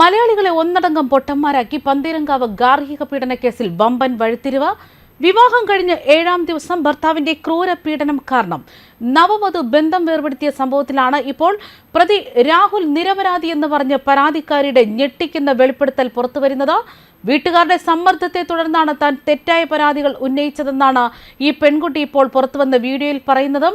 മലയാളികളെ ഒന്നടങ്കം പൊട്ടന്മാരാക്കി പന്തീരങ്കാവ് ഗാർഹിക പീഡന കേസിൽ വമ്പൻ വഴിത്തിരിവ്. വിവാഹം കഴിഞ്ഞ് ഏഴാം ദിവസം ഭർത്താവിന്റെ ക്രൂര പീഡനം കാരണം. നവവധു ബന്ധം വേർപെടുത്തിയ സംഭവത്തിലാണ് ഇപ്പോൾ പ്രതി രാഹുൽ നിരപരാധി എന്ന് പറഞ്ഞ് പരാതിക്കാരിയുടെ ഞെട്ടിക്കുന്ന വെളിപ്പെടുത്തൽ പുറത്തുവരുന്നത്. വീട്ടുകാരുടെ സമ്മർദ്ദത്തെ തുടർന്നാണ് താൻ തെറ്റായ പരാതികൾ ഉന്നയിച്ചതെന്നാണ് ഈ പെൺകുട്ടി ഇപ്പോൾ പുറത്തുവന്ന വീഡിയോയിൽ പറയുന്നതും.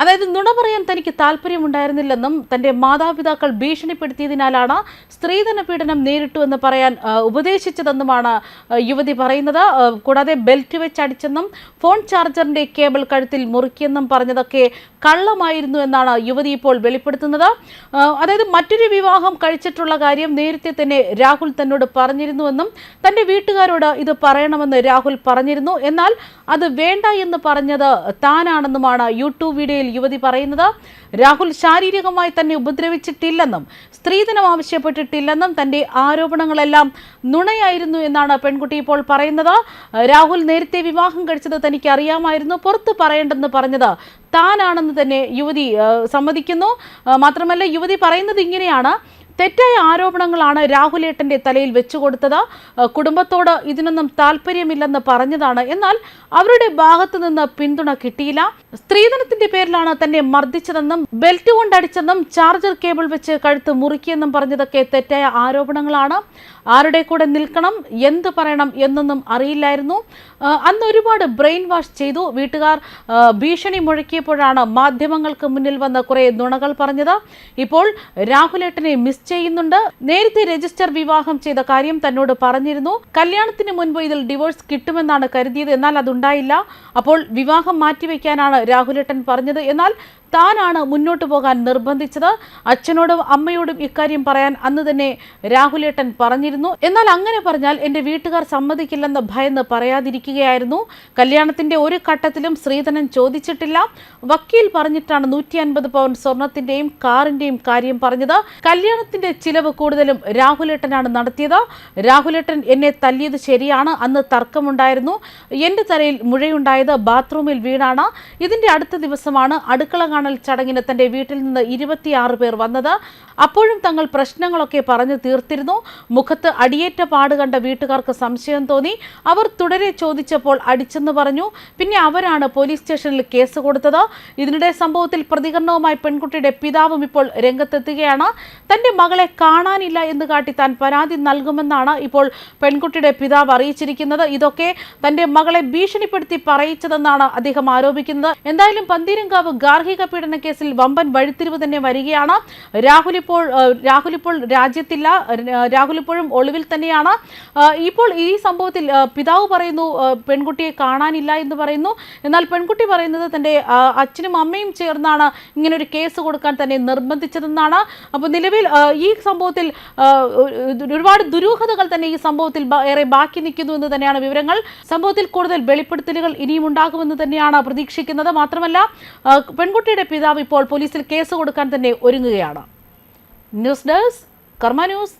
അതായത് നുണ പറയാൻ തനിക്ക് താല്പര്യമുണ്ടായിരുന്നില്ലെന്നും തന്റെ മാതാപിതാക്കൾ ഭീഷണിപ്പെടുത്തിയതിനാലാണ് സ്ത്രീധന പീഡനം നേരിട്ടു എന്ന് പറയാൻ ഉപദേശിച്ചതെന്നുമാണ് യുവതി പറയുന്നത്. കൂടാതെ ബെൽറ്റ് വെച്ച് അടിച്ചെന്നും ഫോൺ ചാർജറിന്റെ കേബിൾ കഴുത്തിൽ മുറുക്കിയെന്നും പറഞ്ഞതൊക്കെ കള്ളമായിരുന്നു എന്നാണ് യുവതി ഇപ്പോൾ വെളിപ്പെടുത്തുന്നത്. അതായത് മറ്റൊരു വിവാഹം കഴിച്ചിട്ടുള്ള കാര്യം നേരത്തെ തന്നെ രാഹുൽ തന്നോട് പറഞ്ഞിരുന്നുവെന്നും തന്റെ വീട്ടുകാരോട് ഇത് പറയണമെന്ന് രാഹുൽ പറഞ്ഞിരുന്നു. എന്നാൽ അത് വേണ്ട എന്ന് പറഞ്ഞത് താനാണെന്നുമാണ് യൂട്യൂബ് വീഡിയോയിൽ യുവതി പറയുന്നത്. രാഹുൽ ശാരീരികമായി തന്നെ ഉപദ്രവിച്ചിട്ടില്ലെന്നും സ്ത്രീധനം ആവശ്യപ്പെട്ടിട്ടില്ലെന്നും തന്റെ ആരോപണങ്ങളെല്ലാം നുണയായിരുന്നു എന്നാണ് പെൺകുട്ടി ഇപ്പോൾ പറയുന്നത്. രാഹുൽ നേരത്തെ വിവാഹം കഴിച്ചത് തനിക്ക് അറിയാമായിരുന്നു പുറത്ത് പറയേണ്ടെന്ന് പറഞ്ഞത് താനാണെന്ന് തന്നെ യുവതി സമ്മതിക്കുന്നു. മാത്രമല്ല യുവതി പറയുന്നത് ഇങ്ങനെയാണ്. തെറ്റായ ആരോപണങ്ങളാണ് രാഹുലേട്ടന്റെ തലയിൽ വെച്ചുകൊടുത്തത് കുടുംബത്തോട് ഇതിനൊന്നും താല്പര്യമില്ലെന്ന് പറഞ്ഞതാണ്. എന്നാൽ അവരുടെ ഭാഗത്തു നിന്ന് പിന്തുണ കിട്ടിയില്ല. സ്ത്രീധനത്തിന്റെ പേരിലാണ് തന്നെ മർദ്ദിച്ചതെന്നും ബെൽറ്റ് കൊണ്ടടിച്ചെന്നും ചാർജർ കേബിൾ വെച്ച് കഴുത്ത് മുറുക്കിയെന്നും പറഞ്ഞതൊക്കെ തെറ്റായ ആരോപണങ്ങളാണ്. ആരുടെ കൂടെ നിൽക്കണം എന്ത് പറയണം എന്നൊന്നും അറിയില്ലായിരുന്നു. അന്ന് ഒരുപാട് ബ്രെയിൻ വാഷ് ചെയ്തു. വീട്ടുകാർ ഭീഷണി മുഴക്കിയപ്പോഴാണ് മാധ്യമങ്ങൾക്ക് മുന്നിൽ വന്ന കുറെ നുണകൾ പറഞ്ഞത്. ഇപ്പോൾ രാഹുലേട്ടനെ മിസ് ചെയ്യുന്നുണ്ട്. നേരത്തെ രജിസ്റ്റർ വിവാഹം ചെയ്ത കാര്യം തന്നോട് പറഞ്ഞിരുന്നു. കല്യാണത്തിന് മുൻപ് ഇതിൽ ഡിവോഴ്സ് കിട്ടുമെന്നാണ് കരുതിയത്. എന്നാൽ അതുണ്ടായില്ല. അപ്പോൾ വിവാഹം മാറ്റിവെക്കാനാണ് രാഹുലേട്ടൻ പറഞ്ഞത്. എന്നാൽ താനാണ് മുന്നോട്ട് പോകാൻ നിർബന്ധിച്ചത്. അച്ഛനോടും അമ്മയോടും ഇക്കാര്യം പറയാൻ അന്ന് തന്നെ രാഹുലേട്ടൻ പറഞ്ഞിരുന്നു. എന്നാൽ അങ്ങനെ പറഞ്ഞാൽ എന്റെ വീട്ടുകാർ സമ്മതിക്കില്ലെന്ന് ഭയന്ന് പറയാതിരിക്കുകയായിരുന്നു. കല്യാണത്തിന്റെ ഒരു ഘട്ടത്തിലും ശ്രീധനൻ ചോദിച്ചിട്ടില്ല. വക്കീൽ പറഞ്ഞിട്ടാണ് നൂറ്റി അൻപത് പവൻ സ്വർണത്തിന്റെയും കാറിന്റെയും കാര്യം പറഞ്ഞത്. കല്യാണത്തിന്റെ ചിലവ് കൂടുതലും രാഹുലേട്ടനാണ് നടത്തിയത്. രാഹുലേട്ടൻ എന്നെ തല്ലിയത് ശരിയാണ്. അന്ന് തർക്കമുണ്ടായിരുന്നു. എന്റെ തലയിൽ മുഴയുണ്ടായത് ബാത്റൂമിൽ വീണാണ്. ഇതിന്റെ അടുത്ത ദിവസമാണ് അടുക്കള കാണൽ ചടങ്ങിന് തന്റെ വീട്ടിൽ നിന്ന് ഇരുപത്തിയാറ് പേർ വന്നത്. അപ്പോഴും തങ്ങൾ പ്രശ്നങ്ങളൊക്കെ പറഞ്ഞു തീർത്തിരുന്നു. മുഖത്ത് അടിയേറ്റ പാട് കണ്ട വീട്ടുകാർക്ക് സംശയം തോന്നി. അവർ തുടരെ ചോദിച്ചപ്പോൾ അടിച്ചെന്ന് പറഞ്ഞു. പിന്നെ അവരാണ് പോലീസ് സ്റ്റേഷനിൽ കേസ് കൊടുത്തത്. ഇതിനിടെ സംഭവത്തിൽ പ്രതികരണവുമായി പെൺകുട്ടിയുടെ പിതാവും ഇപ്പോൾ രംഗത്തെത്തുകയാണ്. തന്റെ മകളെ കാണാനില്ല എന്ന് കാട്ടി താൻ പരാതി നൽകുമെന്നാണ് ഇപ്പോൾ പെൺകുട്ടിയുടെ പിതാവ് അറിയിച്ചിരിക്കുന്നത്. ഇതൊക്കെ തന്റെ മകളെ ഭീഷണിപ്പെടുത്തി പറയിച്ചതെന്നാണ് അദ്ദേഹം ആരോപിക്കുന്നത്. എന്തായാലും പന്തീരങ്കാവ് ഗാർഹിക പീഡന കേസിൽ വമ്പൻ വഴിത്തിരിവ് തന്നെ വരികയാണ്. രാഹുൽ ഇപ്പോൾ രാഹുൽ ഇപ്പോൾ രാജ്യത്തില്ല. രാഹുൽ ഇപ്പോഴും ഒളിവിൽ തന്നെയാണ്. ഇപ്പോൾ ഈ സംഭവത്തിൽ പിതാവ് പറയുന്നു പെൺകുട്ടിയെ കാണാനില്ല എന്ന് പറയുന്നു. എന്നാൽ പെൺകുട്ടി പറയുന്നത് തന്റെ അച്ഛനും അമ്മയും ചേർന്നാണ് ഇങ്ങനെ ഒരു കേസ് കൊടുക്കാൻ തന്നെ നിർബന്ധിച്ചതെന്നാണ്. അപ്പോൾ നിലവിൽ ഈ സംഭവത്തിൽ ഒരുപാട് ദുരൂഹതകൾ തന്നെ ഈ സംഭവത്തിൽ ഏറെ ബാക്കി നിൽക്കുന്നു എന്ന് തന്നെയാണ് വിവരങ്ങൾ. സംഭവത്തിൽ കൂടുതൽ വെളിപ്പെടുത്തലുകൾ ഇനിയും ഉണ്ടാകുമെന്ന് തന്നെയാണ് പ്രതീക്ഷിക്കുന്നത്. മാത്രമല്ല ആ, പെൺകുട്ടിയുടെ പിതാവ് ഇപ്പോൾ പോലീസിൽ കേസ് കൊടുക്കാൻ തന്നെ ഒരുങ്ങുകയാണ്. News desk Karma news.